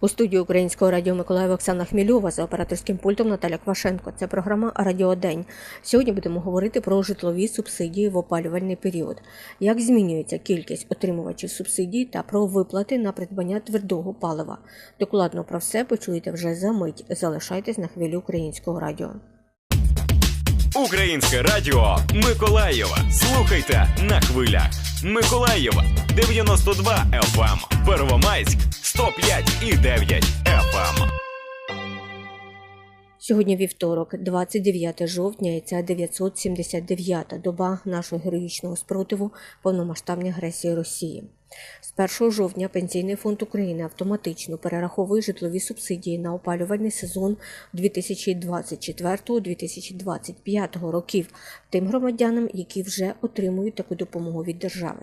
У студії Українського радіо Миколаїв Оксана Хмільова за операторським пультом Наталя Квашенко. Це програма Радіодень. Сьогодні будемо говорити про житлові субсидії в опалювальний період, як змінюється кількість отримувачів субсидій та про виплати на придбання твердого палива. Докладно про все почуєте вже за мить. Залишайтесь на хвилі українського радіо. Українське радіо Миколаєва. Слухайте на хвилях. Миколаєва 92 FM. Первомайськ 105 і 9 FM. Сьогодні вівторок, 29 жовтня, і ця 979-та доба нашого героїчного спротиву повномасштабній агресії Росії. З 1 жовтня Пенсійний фонд України автоматично перераховує житлові субсидії на опалювальний сезон 2024-2025 років тим громадянам, які вже отримують таку допомогу від держави.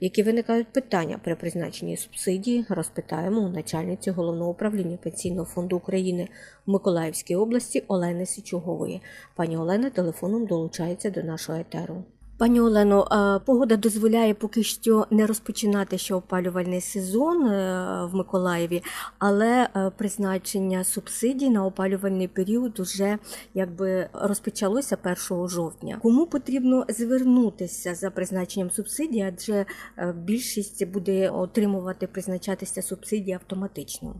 Які виникають питання при призначенні субсидії, розпитаємо у начальниці головного управління Пенсійного фонду України в Миколаївській області Олени Січугової. Пані Олена телефоном долучається до нашого етеру. Пані Олено, погода дозволяє поки що не розпочинати ще опалювальний сезон е, в Миколаєві, але е, призначення субсидій на опалювальний період уже якби розпочалося 1 жовтня. Кому потрібно звернутися за призначенням субсидій, адже е, більшість буде отримувати призначатися субсидії автоматично.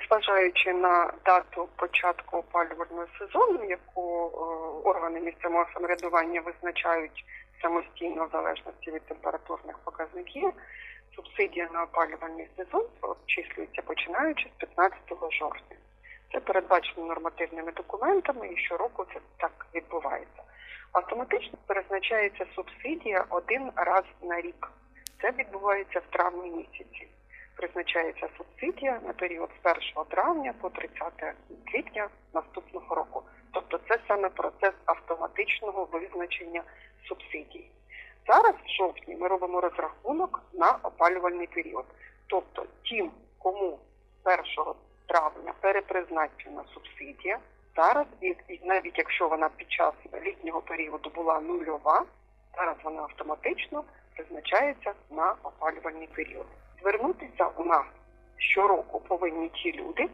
Незважаючи на дату початку опалювального сезону, яку е, органи місцевого самоврядування визначають самостійно в залежності від температурних показників, субсидія на опалювальний сезон обчислюється починаючи з 15 жовтня. Це передбачено нормативними документами, і щороку це так відбувається. Автоматично призначається субсидія один раз на рік. Це відбувається в травні місяці призначається субсидія на період з 1 травня по 30 квітня наступного року. Тобто це саме процес автоматичного визначення субсидій. Зараз в жовтні ми робимо розрахунок на опалювальний період. Тобто тим, кому 1 травня перепризначена субсидія, зараз, і навіть якщо вона під час літнього періоду була нульова, зараз вона автоматично призначається на опалювальний період звернутися у нас щороку повинні ті люди.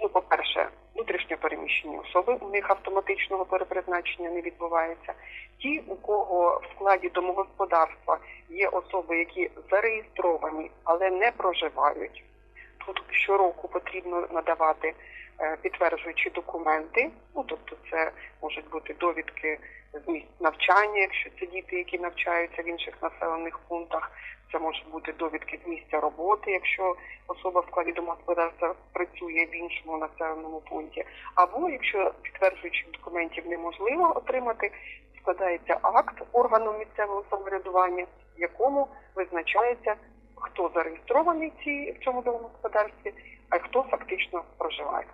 Ну, по-перше, внутрішньо переміщені особи, у них автоматичного перепризначення не відбувається. Ті, у кого в складі домогосподарства є особи, які зареєстровані, але не проживають. Тут щороку потрібно надавати підтверджуючі документи. Ну тобто, це можуть бути довідки з місць навчання, якщо це діти, які навчаються в інших населених пунктах. Це можуть бути довідки з місця роботи, якщо особа в складі домогосподарства працює в іншому населеному пункті. Або якщо підтверджуючих документів неможливо отримати, складається акт органу місцевого самоврядування, в якому визначається, хто зареєстрований в в цьому домогосподарстві, а хто фактично проживає.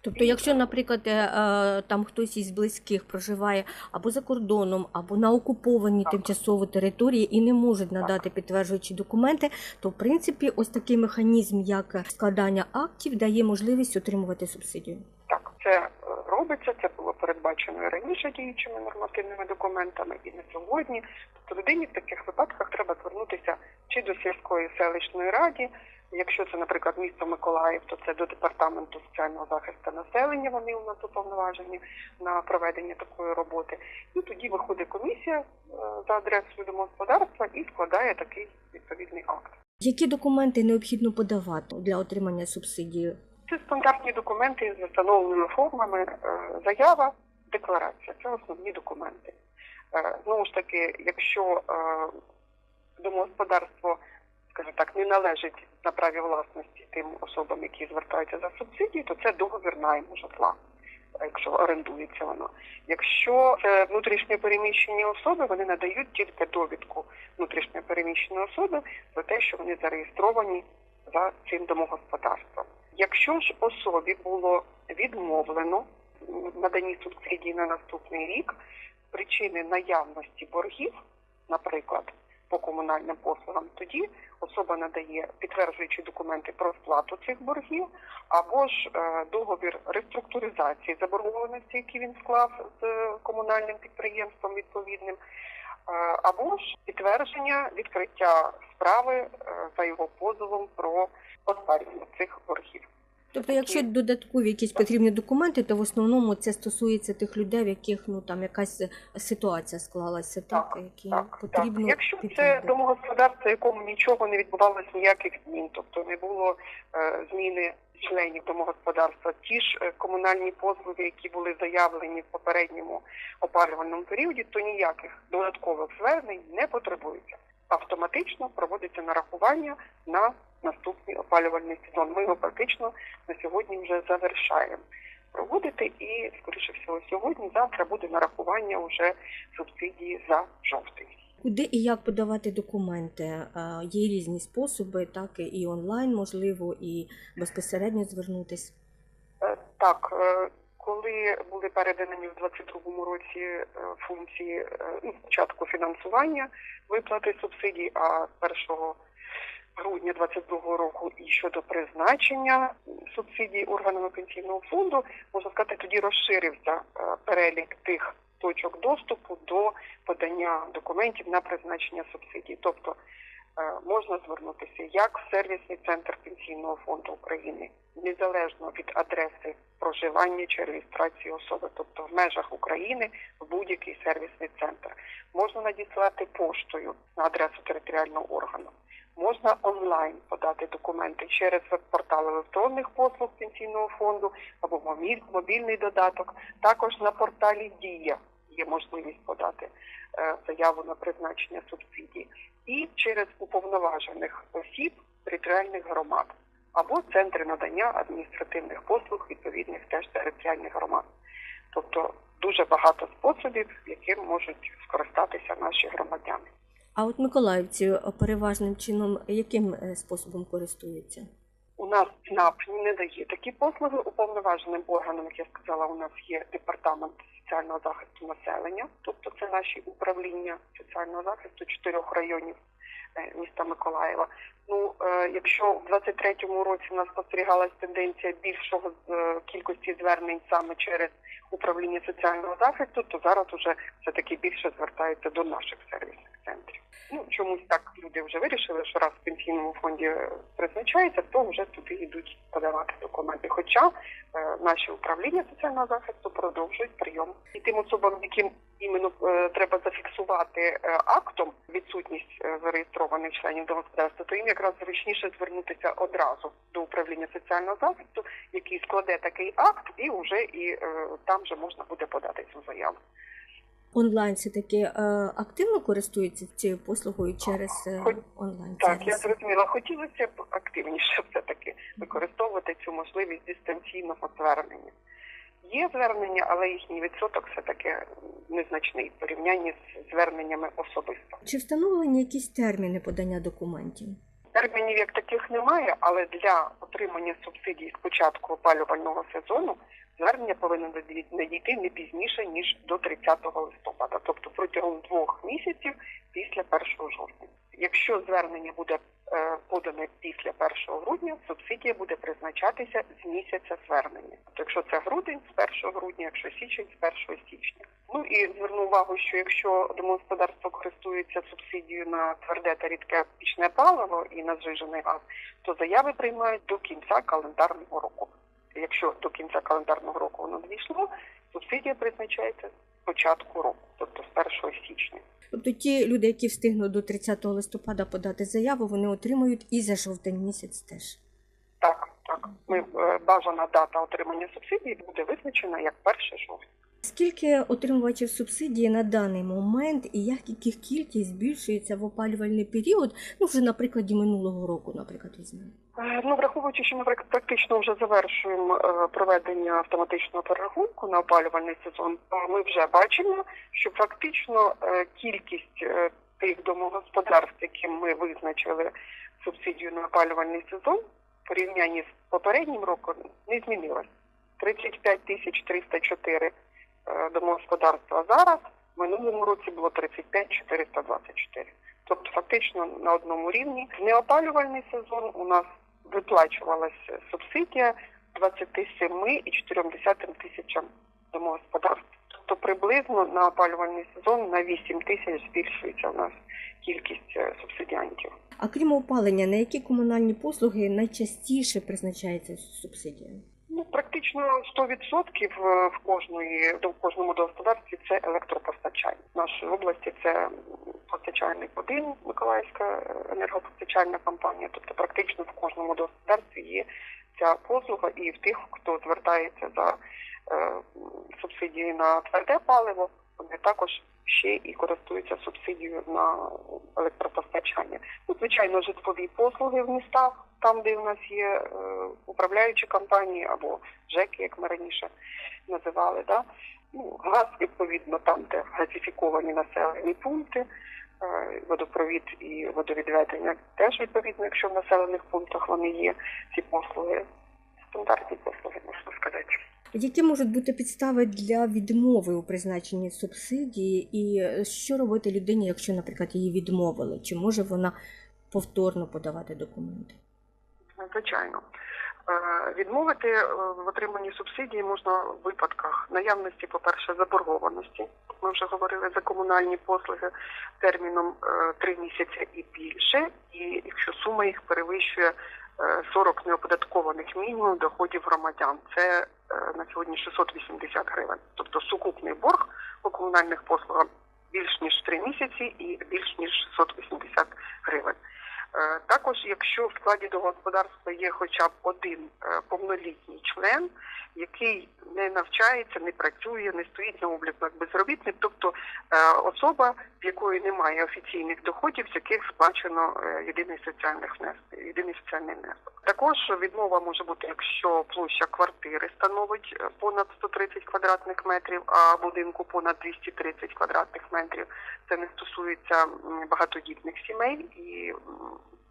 Тобто, якщо, наприклад, е, е, там хтось із близьких проживає або за кордоном, або на окупованій тимчасово території і не можуть надати підтверджуючі документи, то в принципі ось такий механізм, як складання актів, дає можливість отримувати субсидію. Так, це е, робиться, це було передбачено і раніше діючими нормативними документами, і на сьогодні. Тобто людині в таких випадках треба звернутися чи до сільської селищної раді. Якщо це, наприклад, місто Миколаїв, то це до департаменту соціального захисту населення. Вони у нас уповноважені на проведення такої роботи. І тоді виходить комісія е, за адресою домогосподарства і складає такий відповідний акт. Які документи необхідно подавати для отримання субсидії? Це стандартні документи з встановленими формами, е, заява, декларація. Це основні документи. Е, Знову ж таки, якщо домогосподарство, скажімо так, не належить на праві власності тим особам, які звертаються за субсидії, то це договір найму житла, якщо орендується воно. Якщо це внутрішньо переміщені особи, вони надають тільки довідку внутрішньо переміщеної особи про те, що вони зареєстровані за цим домогосподарством. Якщо ж особі було відмовлено в наданні субсидії на наступний рік причини наявності боргів, наприклад, по комунальним послугам, тоді особа надає підтверджуючі документи про сплату цих боргів, або ж е, договір реструктуризації заборгованості, який він склав з комунальним підприємством відповідним, е, або ж підтвердження відкриття справи е, за його позовом про оспарювання цих боргів. Тобто, якщо додаткові якісь потрібні документи, то в основному це стосується тих людей, в яких ну там якась ситуація склалася, так, Так, які Так, потрібно так. Якщо це домогосподарство, якому нічого не відбувалося, ніяких змін, тобто не було е, зміни членів домогосподарства, ті ж е, комунальні послуги, які були заявлені в попередньому опалювальному періоді, то ніяких додаткових звернень не потребується. Автоматично проводиться нарахування на наступний опалювальний сезон. Ми його практично на сьогодні вже завершаємо проводити, і скоріше всього сьогодні, завтра буде нарахування вже субсидії за жовтень. Куди і як подавати документи? Є різні способи, так і онлайн можливо, і безпосередньо звернутись. Е, Так, е, коли були передані в 2022 році е, функції е, ну, спочатку фінансування виплати субсидій, а з 1 грудня 2022 року і щодо призначення субсидій органами пенсійного фонду, можна сказати, тоді розширився е, перелік тих точок доступу до подання документів на призначення субсидій. Тобто можна звернутися як в сервісний центр пенсійного фонду України, незалежно від адреси проживання чи реєстрації особи, тобто в межах України в будь-який сервісний центр. Можна надіслати поштою на адресу територіального органу. Можна онлайн подати документи через веб-портал електронних послуг пенсійного фонду або мобільний додаток. Також на порталі Дія є можливість подати е, заяву на призначення субсидій і через уповноважених осіб територіальних громад або центри надання адміністративних послуг відповідних теж територіальних громад. Тобто дуже багато способів, яким можуть скористатися наші громадяни. А от миколаївці е, переважним чином яким е, способом користуються? У нас ЦНАП не дає такі послуги. Уповноваженим органом, як я сказала, у нас є департамент соціального захисту населення, тобто це наші управління соціального захисту чотирьох районів е, міста Миколаєва. Ну, е, якщо в 23-му році у нас спостерігалась тенденція більшого е, кількості звернень саме через управління соціального захисту, то зараз уже все таки більше звертаються до наших сервісних центрів. Ну чомусь так люди вже вирішили, що раз в пенсійному фонді призначається, то вже туди йдуть подавати документи. Хоча е, наші управління соціального захисту продовжують прийом і тим особам, яким іменно е, треба зафіксувати е, актом відсутність е, зареєстрованих членів домогосподарства, то їм якраз зручніше звернутися одразу до управління соціального захисту, який складе такий акт, і вже і е, там же можна буде подати цю заяву. Онлайн все таки е, активно користуються цією послугою через е, онлайн. Так, я зрозуміла. Хотілося б активніше все-таки використовувати цю можливість дистанційного звернення. Є звернення, але їхній відсоток все-таки незначний в порівнянні з зверненнями особисто. Чи встановлені якісь терміни подання документів? Термінів як таких немає, але для отримання субсидій з початку опалювального сезону звернення повинно наді- надійти не пізніше ніж до 30 листопада, тобто протягом двох місяців після 1 жовтня. Якщо звернення буде е, подане після 1 грудня, субсидія буде призначатися з місяця звернення. Тобто, якщо це грудень з 1 грудня, якщо січень з 1 січня. Ну і зверну увагу, що якщо домогосподарство користується субсидією на тверде та рідке пічне паливо і на зжижений газ, то заяви приймають до кінця календарного року. Якщо до кінця календарного року воно надійшло, субсидія призначається з початку року, тобто з 1 січня. Тобто ті люди, які встигнуть до 30 листопада подати заяву, вони отримують і за жовтень місяць теж. Так, так. Ми е, бажана дата отримання субсидії буде визначена як 1 жовтня. Скільки отримувачів субсидії на даний момент і як їх кількість збільшується в опалювальний період? Ну вже на прикладі минулого року, наприклад, візьмемо. Е, Ну, враховуючи, що ми практично вже завершуємо е, проведення автоматичного перерахунку на опалювальний сезон, ми вже бачимо, що фактично е, кількість тих домогосподарств, яким ми визначили субсидію на опалювальний сезон, в порівнянні з попереднім роком не змінилась. 35 тисяч 304 е, домогосподарства зараз, в минулому році було 35 424. Тобто фактично на одному рівні. В неопалювальний сезон у нас виплачувалася субсидія 27,4 тисячам домогосподарств. Тобто Тобто приблизно на опалювальний сезон на 8 тисяч збільшується у нас кількість е, субсидіантів. А крім опалення, на які комунальні послуги найчастіше призначається субсидія? Практично 100% в кожної в кожному господарстві це електропостачання. В нашій області це постачальник один Миколаївська е, енергопостачальна компанія. Тобто, практично в кожному господарстві є ця послуга, і в тих, хто звертається за е, м, субсидією на тверде паливо, вони також ще і користуються субсидією на електропостачання. Звичайно, житлові послуги в містах, там, де в нас є е, управляючі компанії або ЖЕКи, як ми раніше називали. Да? Ну, газ, відповідно, там, де газифіковані населені пункти, е, водопровід і водовідведення теж відповідно, якщо в населених пунктах вони є, ці послуги, стандартні послуги, можна сказати. Які можуть бути підстави для відмови у призначенні субсидії, і е, що робити людині, якщо, наприклад, її відмовили? Чи може вона повторно подавати документи? Звичайно. Е, Відмовити е, в отриманні субсидії можна в випадках наявності, по-перше, заборгованості. Ми вже говорили за комунальні послуги терміном е, три місяці і більше, і якщо сума їх перевищує е, 40 неоподаткованих мінімум доходів громадян. Це е, на сьогодні 680 гривень. Тобто сукупний борг по комунальних послугах більш ніж 3 місяці і більш ніж 680 гривень. Е, Також, якщо в складі домогосподарства є хоча б один е, повнолітній член, який не навчається, не працює, не стоїть на обліку як безробітник, тобто е, особа, в якої немає офіційних доходів, з яких сплачено єдиний соціальний внесок, єдиний соціальний внесок. Також відмова може бути, якщо площа квартири становить е, понад 130 квадратних метрів, а будинку понад 230 квадратних метрів. Це не стосується багатодітних сімей і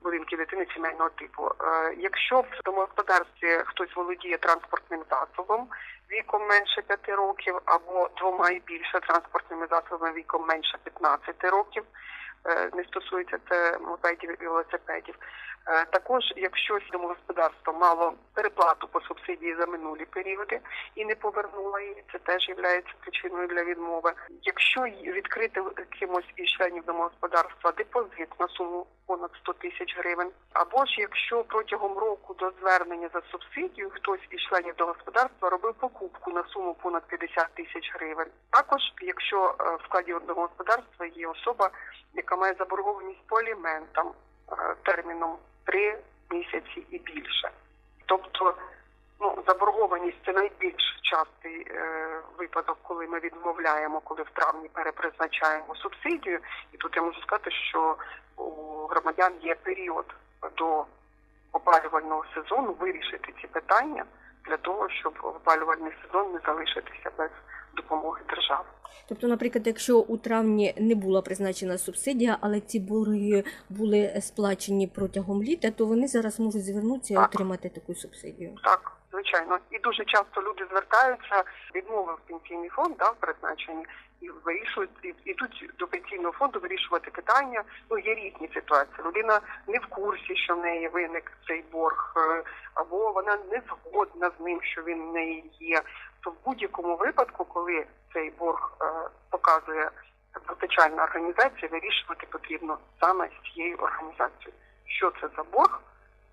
будинків дитини сімейного типу. Е, Якщо в домогосподарстві хтось володіє транспортним засобом віком менше 5 років або двома і більше транспортними засобами віком менше 15 років, не стосується це мопедів і велосипедів. Е, Також, якщо домогосподарство мало переплату по субсидії за минулі періоди і не повернуло її, це теж є причиною для відмови. Якщо відкрити кимось із членів домогосподарства депозит на суму понад 100 тисяч гривень, або ж якщо протягом року до звернення за субсидію хтось із членів домогосподарства робив покупку на суму понад 50 тисяч гривень. Також, якщо е, в складі домогосподарства є особа, яка має заборгованість по аліментам е, терміном 3 місяці і більше. Тобто, ну, заборгованість це найбільш частий е, випадок, коли ми відмовляємо, коли в травні перепризначаємо субсидію. І тут я можу сказати, що у громадян є період до опалювального сезону вирішити ці питання для того, щоб опалювальний сезон не залишитися без допомоги держави. Тобто, наприклад, якщо у травні не була призначена субсидія, але ці борги були сплачені протягом літа, то вони зараз можуть звернутися і отримати таку субсидію. Так, звичайно. І дуже часто люди звертаються, відмовив пенсійний фонд да, в призначенні і вирішують і ідуть до пенсійного фонду вирішувати питання. Ну є різні ситуації. Людина не в курсі, що в неї виник цей борг, е, або вона не згодна з ним, що він в неї є. То в будь-якому випадку, коли цей борг е, показує постачальна організація, вирішувати потрібно саме з цією організацією, що це за борг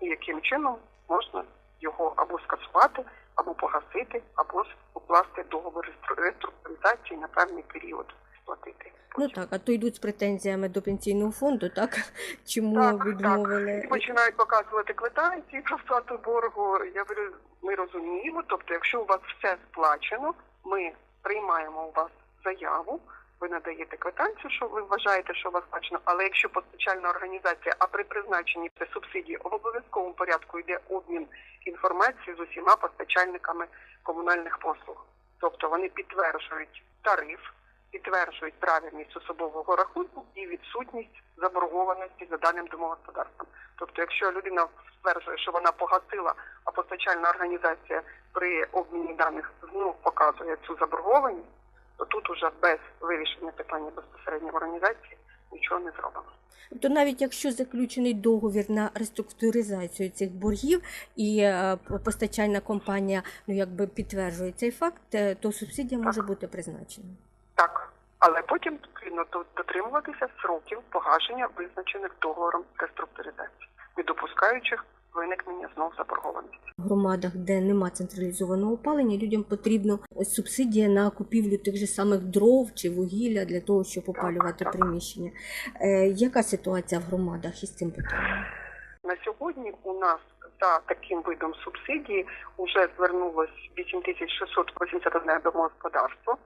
і яким чином можна його або скасувати, або погасити, або укласти договор реструк- реструктуризації на певний період сплатити. Ну так, а то йдуть з претензіями до пенсійного фонду, так? Чому Так, так. відмовили? І починають показувати квитанції про сплату боргу. Я говорю, ми розуміємо. Тобто, якщо у вас все сплачено, ми приймаємо у вас заяву. Ви надаєте квитанцію, що ви вважаєте, що у вас сплачено. Але якщо постачальна організація, а при призначенні при субсидії в обов'язковому порядку йде обмін інформацією з усіма постачальниками комунальних послуг. Тобто вони підтверджують тариф, підтверджують правильність особового рахунку і відсутність заборгованості за даним домогосподарством. Тобто, якщо людина стверджує, що вона погасила, а постачальна організація при обміні даних знов показує цю заборгованість, то тут уже без вирішення питання безпосередньо організації нічого не зробимо. Тобто навіть якщо заключений договір на реструктуризацію цих боргів і е, постачальна компанія ну якби підтверджує цей факт, е, то субсидія може бути призначена. Так, але потім потрібно дотримуватися сроків погашення, визначених договором реструктуризації, не допускаючих виникнення знов заборгованості. В громадах, де нема централізованого опалення, людям потрібно ось субсидія на купівлю тих же самих дров чи вугілля для того, щоб опалювати так. приміщення. Е, яка ситуація в громадах із цим питанням? На сьогодні у нас за таким видом субсидії вже звернулось 8681 домогосподарство,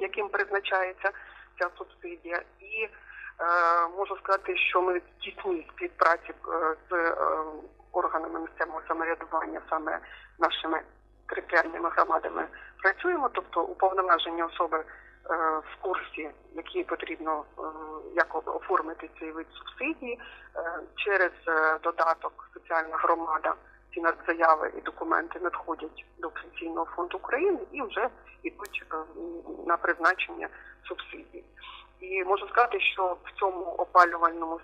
яким призначається ця субсидія. І можу сказати, що ми в тісній співпраці е, з е, органами місцевого самоврядування, саме нашими територіальними громадами працюємо, тобто уповноважені особи е, в курсі, які потрібно е, як оформити цей вид субсидії е, через е, додаток соціальна громада. Ці заяви і документи надходять до Пенсійного фонду України і вже йдуть е, на призначення субсидій. І можу сказати, що в цьому опалювальному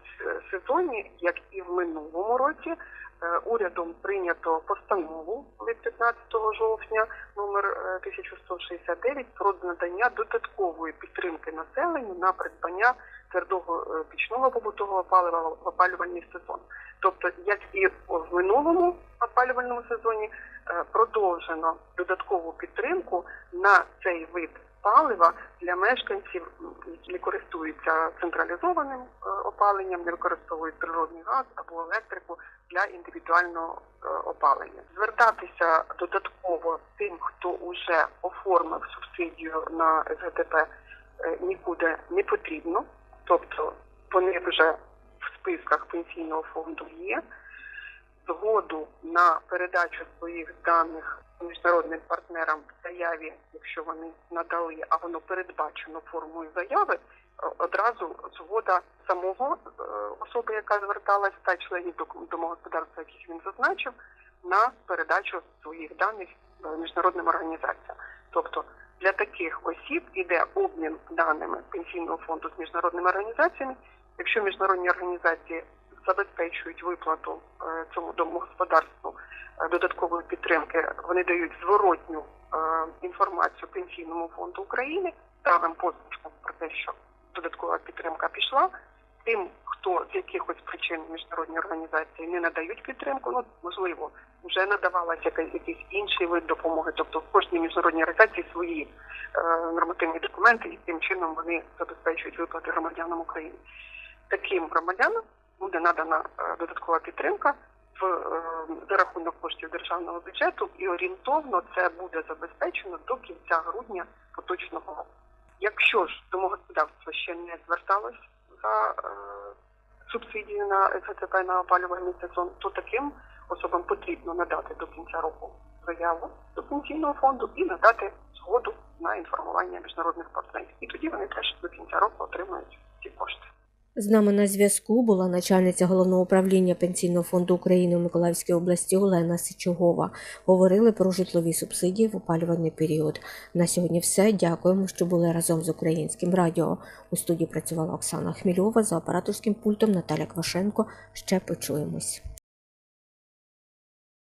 сезоні, як і в минулому році, е, урядом прийнято постанову від 15 жовтня номер е, 1169 про надання додаткової підтримки населенню на придбання твердого е, пічного побутового палива в опалювальний сезон. Тобто, як і в минулому опалювальному сезоні, е, продовжено додаткову підтримку на цей вид палива для мешканців, які не користуються централізованим е, опаленням, не використовують природний газ або електрику для індивідуального е, опалення. Звертатися додатково тим, хто вже оформив субсидію на СГТП, е, нікуди не потрібно, тобто вони вже в списках пенсійного фонду є. Згоду на передачу своїх даних міжнародним партнерам в заяві, якщо вони надали, а воно передбачено формою заяви, одразу згода самого е, особи, яка зверталась, та членів домогосподарства, яких він зазначив, на передачу своїх даних е, міжнародним організаціям. Тобто для таких осіб іде обмін даними пенсійного фонду з міжнародними організаціями. Якщо міжнародні організації забезпечують виплату е, цьому домогосподарству е, додаткової підтримки, вони дають зворотню е, інформацію Пенсійному фонду України, ставимо позначку про те, що додаткова підтримка пішла. Тим, хто з якихось причин міжнародні організації не надають підтримку, ну можливо, вже надавалася якийсь інший вид допомоги. Тобто в кожній міжнародній організації свої е, нормативні документи, і тим чином вони забезпечують виплати громадянам України. Таким громадянам буде надана е, додаткова підтримка в е, за рахунок коштів державного бюджету, і орієнтовно це буде забезпечено до кінця грудня поточного року. Якщо ж домогосподарство ще не зверталось за е, субсидію на СГТП на опалювальний сезон, то таким особам потрібно надати до кінця року заяву до пенсійного фонду і надати згоду на інформування міжнародних партнерів. І тоді вони теж до кінця року отримають ці кошти. З нами на зв'язку була начальниця головного управління Пенсійного фонду України у Миколаївській області Олена Сичугова. Говорили про житлові субсидії в опалювальний період. На сьогодні все. Дякуємо, що були разом з українським радіо. У студії працювала Оксана Хмільова за операторським пультом Наталя Квашенко. Ще почуємось.